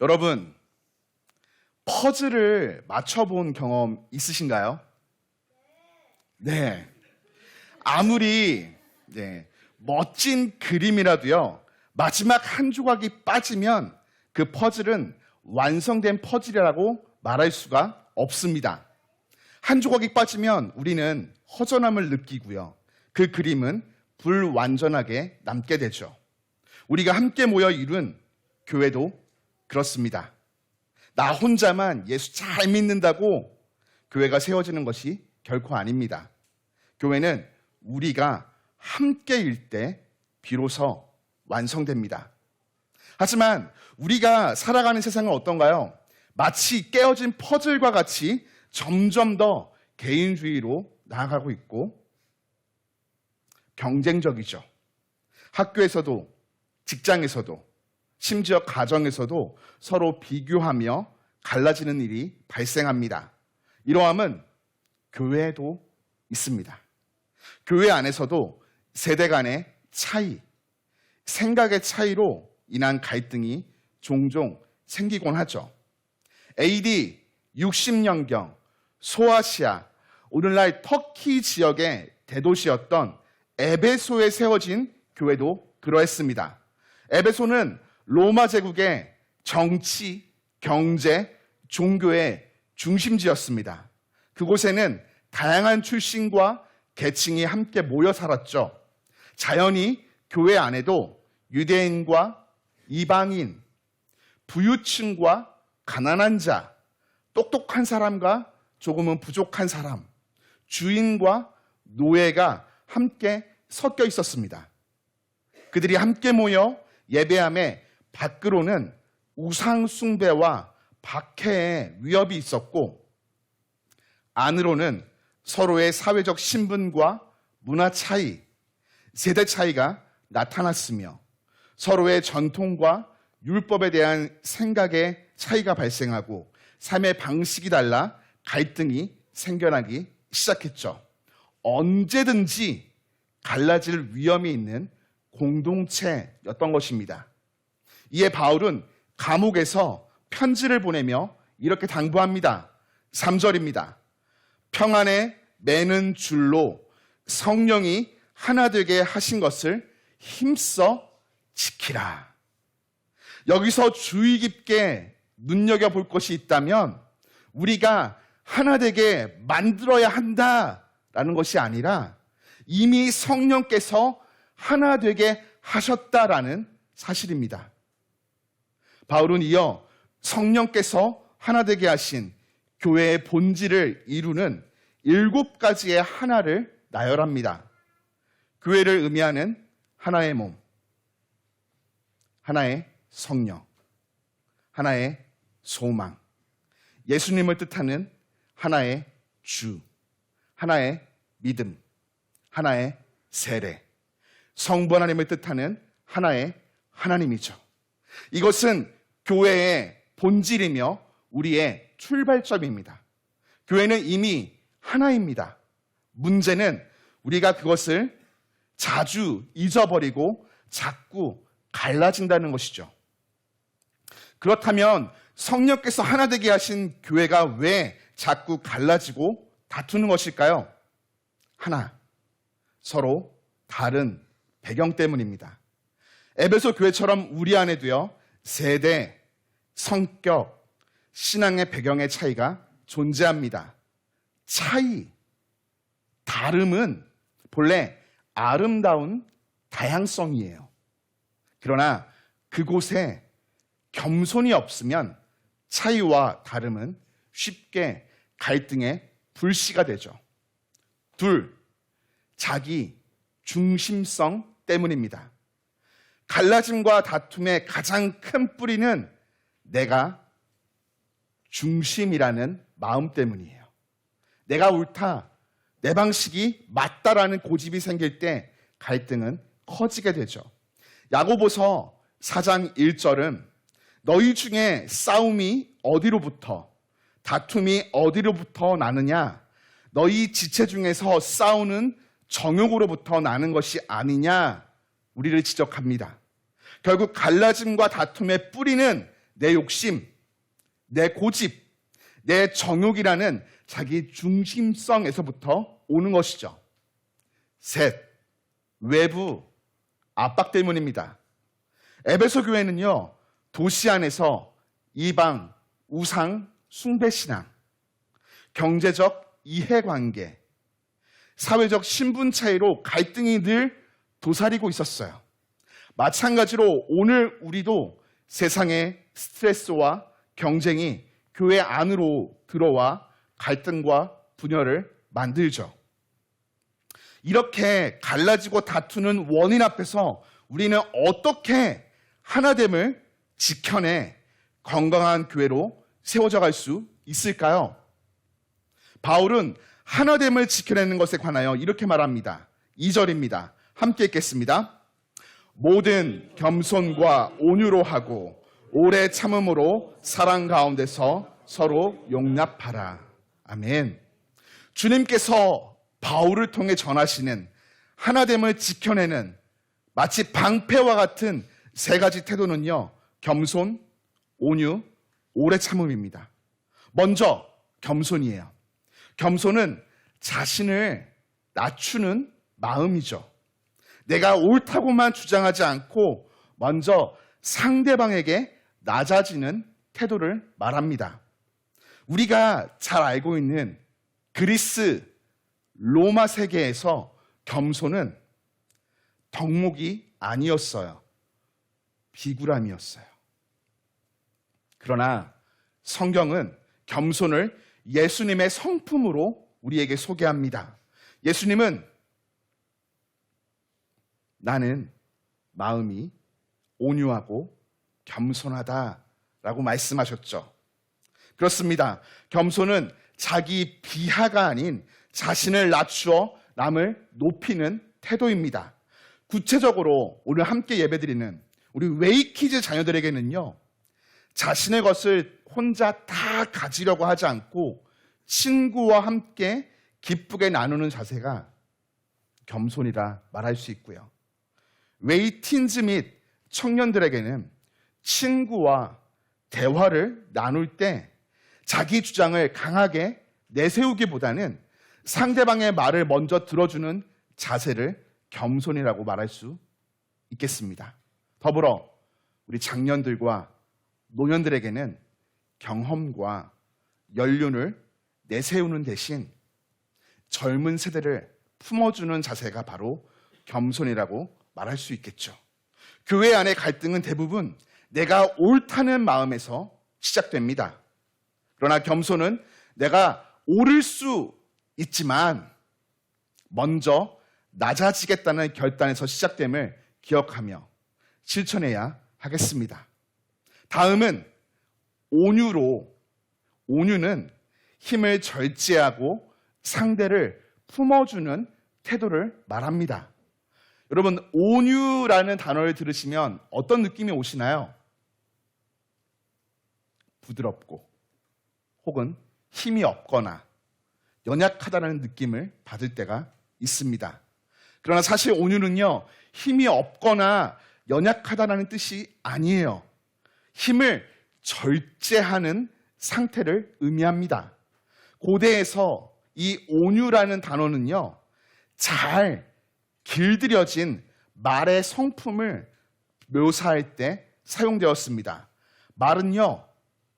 여러분, 퍼즐을 맞춰본 경험 있으신가요? 네. 아무리 네, 멋진 그림이라도요, 마지막 한 조각이 빠지면 그 퍼즐은 완성된 퍼즐이라고 말할 수가 없습니다. 한 조각이 빠지면 우리는 허전함을 느끼고요. 그 그림은 불완전하게 남게 되죠. 우리가 함께 모여 이룬 교회도 그렇습니다. 나 혼자만 예수 잘 믿는다고 교회가 세워지는 것이 결코 아닙니다. 교회는 우리가 함께일 때 비로소 완성됩니다. 하지만 우리가 살아가는 세상은 어떤가요? 마치 깨어진 퍼즐과 같이 점점 더 개인주의로 나아가고 있고 경쟁적이죠. 학교에서도 직장에서도 심지어 가정에서도 서로 비교하며 갈라지는 일이 발생합니다. 이러함은 교회에도 있습니다. 교회 안에서도 세대 간의 차이, 생각의 차이로 인한 갈등이 종종 생기곤 하죠. AD 60년경 소아시아, 오늘날 터키 지역의 대도시였던 에베소에 세워진 교회도 그러했습니다. 에베소는 로마 제국의 정치, 경제, 종교의 중심지였습니다. 그곳에는 다양한 출신과 계층이 함께 모여 살았죠. 자연히 교회 안에도 유대인과 이방인, 부유층과 가난한 자, 똑똑한 사람과 조금은 부족한 사람, 주인과 노예가 함께 섞여 있었습니다. 그들이 함께 모여 예배함에 밖으로는 우상숭배와 박해의 위협이 있었고 안으로는 서로의 사회적 신분과 문화 차이, 세대 차이가 나타났으며 서로의 전통과 율법에 대한 생각의 차이가 발생하고 삶의 방식이 달라 갈등이 생겨나기 시작했죠. 언제든지 갈라질 위험이 있는 공동체였던 것입니다. 이에 바울은 감옥에서 편지를 보내며 이렇게 당부합니다. 3절입니다. 평안에 매는 줄로 성령이 하나 되게 하신 것을 힘써 지키라. 여기서 주의 깊게 눈여겨볼 것이 있다면 우리가 하나 되게 만들어야 한다라는 것이 아니라 이미 성령께서 하나 되게 하셨다라는 사실입니다. 바울은 이어 성령께서 하나 되게 하신 교회의 본질을 이루는 일곱 가지의 하나를 나열합니다. 교회를 의미하는 하나의 몸, 하나의 성령, 하나의 소망, 예수님을 뜻하는 하나의 주, 하나의 믿음, 하나의 세례, 성부 하나님을 뜻하는 하나의 하나님이죠. 이것은 교회의 본질이며 우리의 출발점입니다. 교회는 이미 하나입니다. 문제는 우리가 그것을 자주 잊어버리고 자꾸 갈라진다는 것이죠. 그렇다면 성령께서 하나 되게 하신 교회가 왜 자꾸 갈라지고 다투는 것일까요? 하나, 서로 다른 배경 때문입니다. 에베소 교회처럼 우리 안에도요, 세대, 성격, 신앙의 배경의 차이가 존재합니다. 차이, 다름은 본래 아름다운 다양성이에요. 그러나 그곳에 겸손이 없으면 차이와 다름은 쉽게 갈등의 불씨가 되죠. 둘, 자기 중심성 때문입니다. 갈라짐과 다툼의 가장 큰 뿌리는 내가 중심이라는 마음 때문이에요. 내가 옳다, 내 방식이 맞다라는 고집이 생길 때 갈등은 커지게 되죠. 야고보서 4장 1절은 너희 중에 싸움이 어디로부터 다툼이 어디로부터 나느냐 너희 지체 중에서 싸우는 정욕으로부터 나는 것이 아니냐 우리를 지적합니다. 결국 갈라짐과 다툼의 뿌리는 내 욕심, 내 고집, 내 정욕이라는 자기 중심성에서부터 오는 것이죠. 셋, 외부 압박 때문입니다. 에베소 교회는요, 도시 안에서 이방, 우상, 숭배 신앙, 경제적 이해관계, 사회적 신분 차이로 갈등이 늘 도사리고 있었어요. 마찬가지로 오늘 우리도 세상의 스트레스와 경쟁이 교회 안으로 들어와 갈등과 분열을 만들죠. 이렇게 갈라지고 다투는 원인 앞에서 우리는 어떻게 하나됨을 지켜내 건강한 교회로 세워져 갈 수 있을까요? 바울은 하나됨을 지켜내는 것에 관하여 이렇게 말합니다. 2절입니다. 함께 읽겠습니다. 모든 겸손과 온유로 하고 오래 참음으로 사랑 가운데서 서로 용납하라. 아멘. 주님께서 바울을 통해 전하시는 하나됨을 지켜내는 마치 방패와 같은 세 가지 태도는요. 겸손, 온유, 오래 참음입니다. 먼저 겸손이에요. 겸손은 자신을 낮추는 마음이죠. 내가 옳다고만 주장하지 않고 먼저 상대방에게 낮아지는 태도를 말합니다. 우리가 잘 알고 있는 그리스, 로마 세계에서 겸손은 덕목이 아니었어요. 비굴함이었어요. 그러나 성경은 겸손을 예수님의 성품으로 우리에게 소개합니다. 예수님은 나는 마음이 온유하고 겸손하다라고 말씀하셨죠. 그렇습니다. 겸손은 자기 비하가 아닌 자신을 낮추어 남을 높이는 태도입니다. 구체적으로 오늘 함께 예배드리는 우리 웨이키즈 자녀들에게는요, 자신의 것을 혼자 다 가지려고 하지 않고 친구와 함께 기쁘게 나누는 자세가 겸손이라 말할 수 있고요. 웨이틴즈 및 청년들에게는 친구와 대화를 나눌 때 자기 주장을 강하게 내세우기보다는 상대방의 말을 먼저 들어주는 자세를 겸손이라고 말할 수 있겠습니다. 더불어 우리 장년들과 노년들에게는 경험과 연륜을 내세우는 대신 젊은 세대를 품어주는 자세가 바로 겸손이라고 말할 수 있겠죠. 교회 안의 갈등은 대부분 내가 옳다는 마음에서 시작됩니다. 그러나 겸손은 내가 옳을 수 있지만 먼저 낮아지겠다는 결단에서 시작됨을 기억하며 실천해야 하겠습니다. 다음은 온유로 온유는 힘을 절제하고 상대를 품어주는 태도를 말합니다. 여러분, 온유라는 단어를 들으시면 어떤 느낌이 오시나요? 부드럽고 혹은 힘이 없거나 연약하다는 느낌을 받을 때가 있습니다. 그러나 사실 온유는요, 힘이 없거나 연약하다는 뜻이 아니에요. 힘을 절제하는 상태를 의미합니다. 고대에서 이 온유라는 단어는요, 잘 길들여진 말의 성품을 묘사할 때 사용되었습니다. 말은요,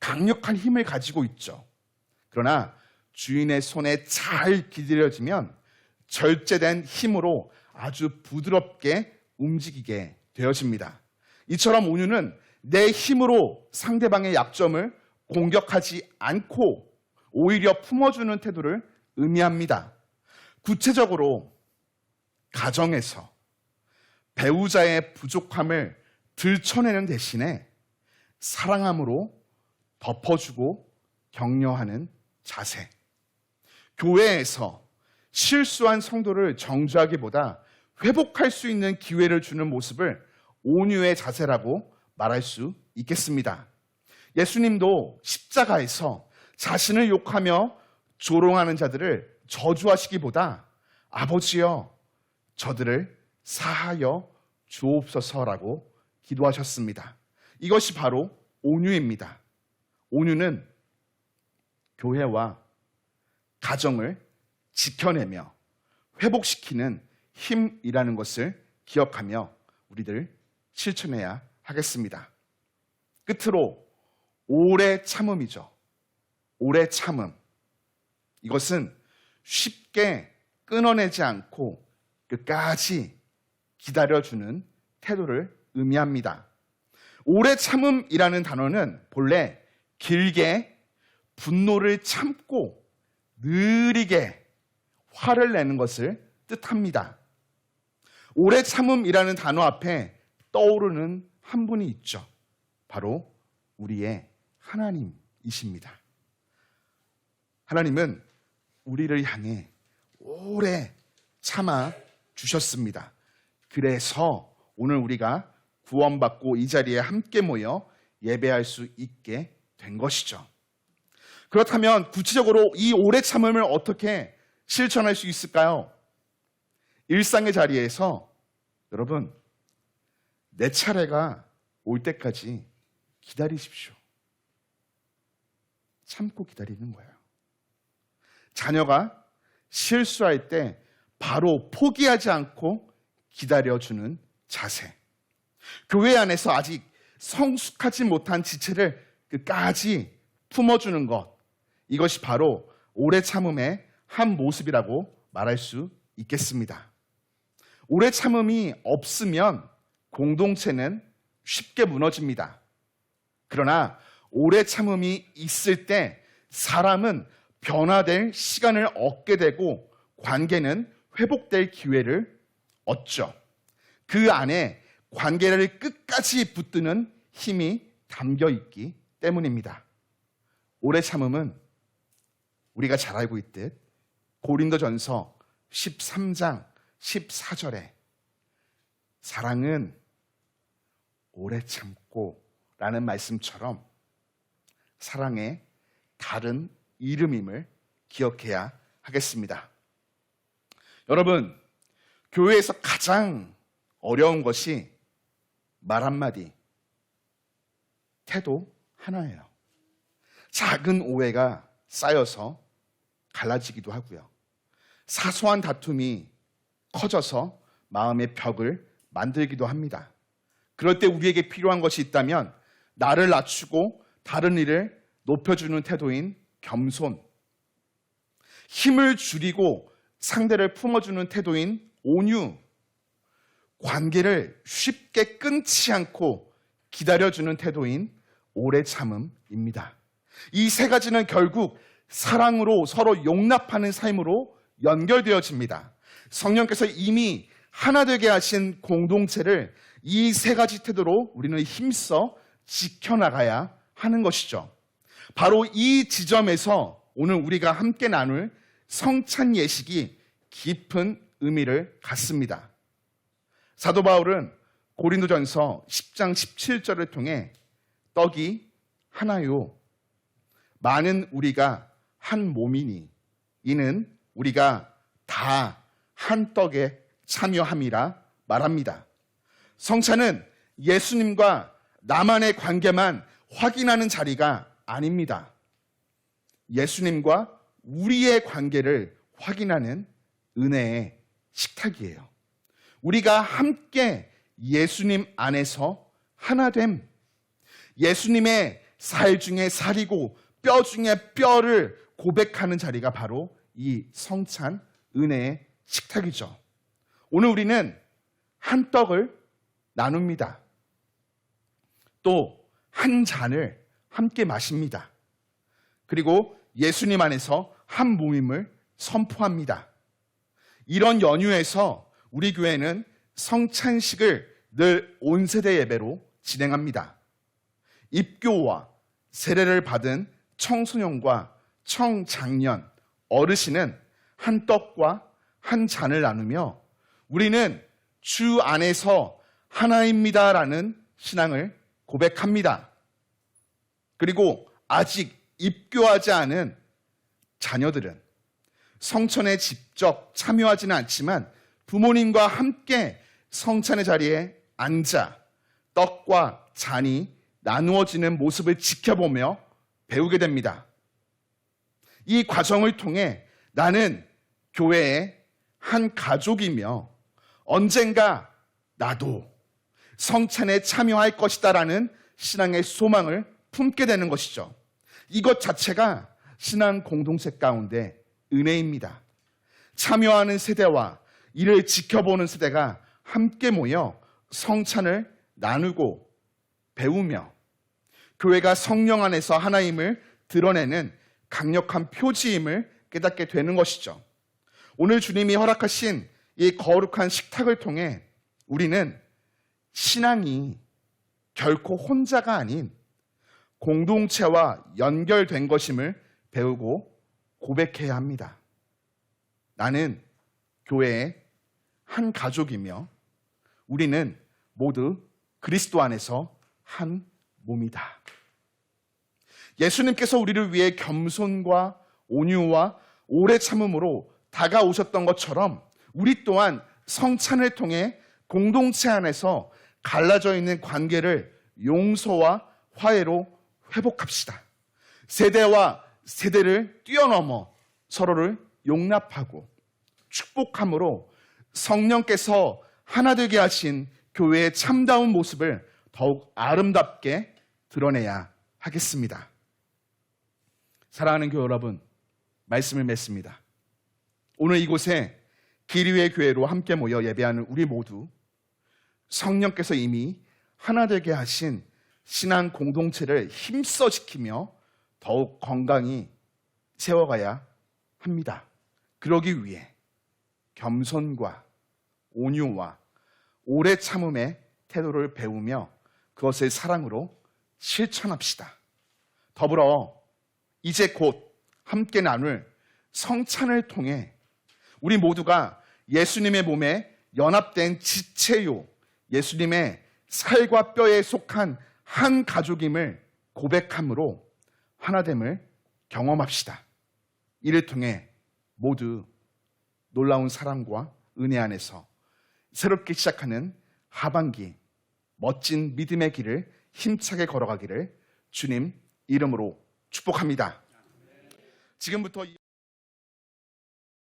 강력한 힘을 가지고 있죠. 그러나 주인의 손에 잘 길들여지면 절제된 힘으로 아주 부드럽게 움직이게 되어집니다. 이처럼 온유는 내 힘으로 상대방의 약점을 공격하지 않고 오히려 품어주는 태도를 의미합니다. 구체적으로 가정에서 배우자의 부족함을 들춰내는 대신에 사랑함으로 덮어주고 격려하는 자세. 교회에서 실수한 성도를 정죄하기보다 회복할 수 있는 기회를 주는 모습을 온유의 자세라고 말할 수 있겠습니다. 예수님도 십자가에서 자신을 욕하며 조롱하는 자들을 저주하시기보다 아버지여 저들을 사하여 주옵소서라고 기도하셨습니다. 이것이 바로 온유입니다. 온유는 교회와 가정을 지켜내며 회복시키는 힘이라는 것을 기억하며 우리들 실천해야 하겠습니다. 끝으로 오래 참음이죠. 오래 참음. 이것은 쉽게 끊어내지 않고 끝까지 기다려주는 태도를 의미합니다. 오래 참음이라는 단어는 본래 길게 분노를 참고 느리게 화를 내는 것을 뜻합니다. 오래 참음이라는 단어 앞에 떠오르는 한 분이 있죠. 바로 우리의 하나님이십니다. 하나님은 우리를 향해 오래 참아 주셨습니다. 그래서 오늘 우리가 구원받고 이 자리에 함께 모여 예배할 수 있게 된 것이죠. 그렇다면 구체적으로 이 오래 참음을 어떻게 실천할 수 있을까요? 일상의 자리에서 여러분 내 차례가 올 때까지 기다리십시오. 참고 기다리는 거예요. 자녀가 실수할 때 바로 포기하지 않고 기다려주는 자세. 교회 안에서 아직 성숙하지 못한 지체를 끝까지 품어주는 것. 이것이 바로 오래 참음의 한 모습이라고 말할 수 있겠습니다. 오래 참음이 없으면 공동체는 쉽게 무너집니다. 그러나 오래 참음이 있을 때 사람은 변화될 시간을 얻게 되고 관계는 회복될 기회를 얻죠. 그 안에 관계를 끝까지 붙드는 힘이 담겨 있기 때문입니다. 오래 참음은 우리가 잘 알고 있듯 고린도전서 13장 14절에 사랑은 오래 참고 라는 말씀처럼 사랑의 다른 이름임을 기억해야 하겠습니다. 여러분, 교회에서 가장 어려운 것이 말 한마디, 태도 하나예요. 작은 오해가 쌓여서 갈라지기도 하고요. 사소한 다툼이 커져서 마음의 벽을 만들기도 합니다. 그럴 때 우리에게 필요한 것이 있다면 나를 낮추고 다른 일을 높여주는 태도인 겸손, 힘을 줄이고 상대를 품어주는 태도인 온유, 관계를 쉽게 끊지 않고 기다려주는 태도인 오래 참음입니다. 이 세 가지는 결국 사랑으로 서로 용납하는 삶으로 연결되어집니다. 성령께서 이미 하나 되게 하신 공동체를 이 세 가지 태도로 우리는 힘써 지켜나가야 하는 것이죠. 바로 이 지점에서 오늘 우리가 함께 나눌 성찬 예식이 깊은 의미를 갖습니다. 사도 바울은 고린도전서 10장 17절을 통해 떡이 하나요. 많은 우리가 한 몸이니 이는 우리가 다 한 떡에 참여함이라 말합니다. 성찬은 예수님과 나만의 관계만 확인하는 자리가 아닙니다. 예수님과 우리의 관계를 확인하는 은혜의 식탁이에요. 우리가 함께 예수님 안에서 하나됨, 예수님의 살 중에 살이고 뼈 중에 뼈를 고백하는 자리가 바로 이 성찬 은혜의 식탁이죠. 오늘 우리는 한 떡을 나눕니다. 또 한 잔을 함께 마십니다. 그리고 예수님 안에서 한 모임을 선포합니다. 이런 연휴에서 우리 교회는 성찬식을 늘 온 세대 예배로 진행합니다. 입교와 세례를 받은 청소년과 청장년, 어르신은 한 떡과 한 잔을 나누며 우리는 주 안에서 하나입니다라는 신앙을 고백합니다. 그리고 아직 입교하지 않은 자녀들은 성천에 직접 참여하지는 않지만 부모님과 함께 성찬의 자리에 앉아 떡과 잔이 나누어지는 모습을 지켜보며 배우게 됩니다. 이 과정을 통해 나는 교회의 한 가족이며 언젠가 나도 성찬에 참여할 것이다라는 신앙의 소망을 품게 되는 것이죠. 이것 자체가 신앙 공동체 가운데 은혜입니다. 참여하는 세대와 이를 지켜보는 세대가 함께 모여 성찬을 나누고 배우며 교회가 성령 안에서 하나님을 드러내는 강력한 표지임을 깨닫게 되는 것이죠. 오늘 주님이 허락하신 이 거룩한 식탁을 통해 우리는 신앙이 결코 혼자가 아닌 공동체와 연결된 것임을 배우고 고백해야 합니다. 나는 교회의 한 가족이며 우리는 모두 그리스도 안에서 한 몸이다. 예수님께서 우리를 위해 겸손과 온유와 오래 참음으로 다가오셨던 것처럼 우리 또한 성찬을 통해 공동체 안에서 갈라져 있는 관계를 용서와 화해로 회복합시다. 세대와 세대를 뛰어넘어 서로를 용납하고 축복함으로 성령께서 하나 되게 하신 교회의 참다운 모습을 더욱 아름답게 드러내야 하겠습니다. 사랑하는 교회 여러분, 말씀을 맺습니다. 오늘 이곳에 기리의 교회로 함께 모여 예배하는 우리 모두 성령께서 이미 하나 되게 하신 신앙 공동체를 힘써 지키며 더욱 건강히 세워가야 합니다. 그러기 위해 겸손과 온유와 오래 참음의 태도를 배우며 그것을 사랑으로 실천합시다. 더불어 이제 곧 함께 나눌 성찬을 통해 우리 모두가 예수님의 몸에 연합된 지체요, 예수님의 살과 뼈에 속한 한 가족임을 고백함으로 하나됨을 경험합시다. 이를 통해 모두 놀라운 사랑과 은혜 안에서 새롭게 시작하는 하반기 멋진 믿음의 길을 힘차게 걸어가기를 주님 이름으로 축복합니다. 지금부터 이-